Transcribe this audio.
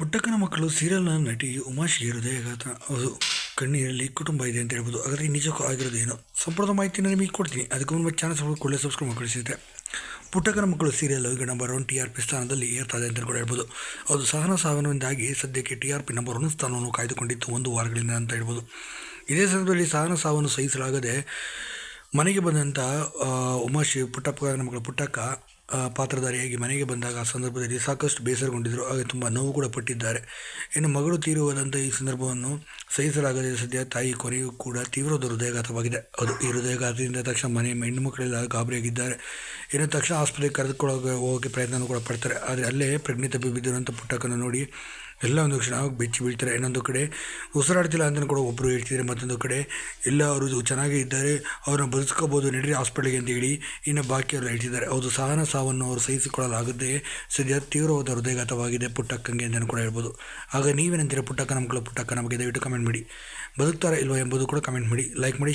ಪುಟ್ಟಕ್ಕನ ಮಕ್ಕಳು ಸೀರಿಯಲ್ನ ನಟಿ ಉಮಾಶ್ಗೆ ಹೃದಯಘಾತ. ಹೌದು ಕಣ್ಣೀರಲ್ಲಿ ಕುಟುಂಬ ಇದೆ ಅಂತ ಹೇಳ್ಬೋದು. ಆದರೆ ನಿಜಕ್ಕೂ ಆಗಿರೋದು ಏನು? ಸಂಪೂರ್ಣ ಮಾಹಿತಿನ ನಿಮಗೆ ಕೊಡ್ತೀನಿ. ಅದಕ್ಕೆ ಮುನ್ನ ಚಾನಲ್ ಕೂಡಲೇ ಸಬ್ಸ್ಕ್ರೈಬ್ ಮಾಡ್ಕೊಳಿಸಿದ್ರೆ ಪುಟ್ಟಕ್ಕನ ಮಕ್ಕಳು ಸೀರಿಯಲ್ ಈಗ number one T R P ಸ್ಥಾನದಲ್ಲಿ ಏರ್ತಾ ಇದೆ ಅಂತ ಕೂಡ ಹೇಳ್ಬೋದು. ಅದು ಸಹನ ಸಾವಿನದಿಂದಾಗಿ ಸದ್ಯಕ್ಕೆ T R P number one ಸ್ಥಾನವನ್ನು ಕಾಯ್ದುಕೊಂಡಿತ್ತು ಒಂದು ವಾರಗಳಿಂದ ಅಂತ ಹೇಳ್ಬೋದು. ಇದೇ ಸಂದರ್ಭದಲ್ಲಿ ಸಹನ ಸಾವನ್ನು ಸಹಿಸಲಾಗದೆ ಮನೆಗೆ ಬಂದಂಥ ಉಮಾಶಿ ಪುಟ್ಟಪ್ಪ ಮಕ್ಕಳ ಪುಟ್ಟಕ್ಕ ಪಾತ್ರಧಾರಿಯಾಗಿ ಮನೆಗೆ ಬಂದಾಗ ಆ ಸಂದರ್ಭದಲ್ಲಿ ಸಾಕಷ್ಟು ಬೇಸರಗೊಂಡಿದ್ದರು ಹಾಗೆ ತುಂಬ ನೋವು ಕೂಡ ಪಟ್ಟಿದ್ದಾರೆ. ಇನ್ನು ಮಗಳು ತೀರುವಾದಂಥ ಈ ಸಂದರ್ಭವನ್ನು ಸಹಿಸಲಾಗದೆ ಸದ್ಯ ತಾಯಿ ಕೊನೆಯೂ ಕೂಡ ತೀವ್ರವಾದ ಹೃದಯಘಾತವಾಗಿದೆ ಅದು ಈ ಹೃದಯಘಾತದಿಂದ ತಕ್ಷಣ ಮನೆ ಹೆಣ್ಣು ಮಕ್ಕಳೆಲ್ಲ ಗಾಬರಿಯಾಗಿದ್ದಾರೆ. ಇನ್ನು ತಕ್ಷಣ ಆಸ್ಪತ್ರೆಗೆ ಕರೆದುಕೊಳ್ಳೋಕೆ ಹೋಗೋಕ್ಕೆ ಪ್ರಯತ್ನವೂ ಕೂಡ ಪಡ್ತಾರೆ. ಆದರೆ ಅಲ್ಲೇ ಪ್ರಜ್ಞೆ ತಪ್ಪಿ ಬಿದ್ದಿರುವಂಥ ಪುಟ್ಟಕ್ಕನ್ನು ನೋಡಿ ಎಲ್ಲ ಒಂದು ಕ್ಷಣ ಬೆಚ್ಚಿ ಬೀಳ್ತಾರೆ. ಇನ್ನೊಂದು ಕಡೆ ಉಸಿರಾಡ್ತಿಲ್ಲ ಅಂತ ಕೂಡ ಒಬ್ಬರು ಹೇಳ್ತಿದ್ದಾರೆ ಮತ್ತೊಂದು ಕಡೆ ಎಲ್ಲ ಅವರು ಚೆನ್ನಾಗೇ ಇದ್ದಾರೆ, ಅವ್ರನ್ನ ಬದುಕೋಬೋದು ನಡೀರಿ ಹಾಸ್ಪಿಟಲ್ಗೆ ಅಂತ ಹೇಳಿ ಇನ್ನು ಬಾಕಿಯವರು ಹೇಳ್ತಿದ್ದಾರೆ. ಹೌದು, ಸಹನ ಸಾವನ್ನು ಅವರು ಸಹಿಸಿಕೊಳ್ಳಲಾಗದೆ ಸದ್ಯ ತೀವ್ರವಾದ ಹೃದಯಘಾತವಾಗಿದೆ ಪುಟ್ಟಕ್ಕಂಗೆ ಅಂತಲೂ ಕೂಡ ಹೇಳ್ಬೋದು. ಆಗ ನೀವೇನಂತೀರ ನಮ್ಮ ಕೂಡ ಪುಟ್ಟಕ್ಕ? ನಮಗೆ ದಯವಿಟ್ಟು ಕಮೆಂಟ್ ಮಾಡಿ. ಬದುಕ್ತಾರಾ ಇಲ್ವಾ ಎಂಬುದು ಕೂಡ ಕಮೆಂಟ್ ಮಾಡಿ. ಲೈಕ್ ಮಾಡಿ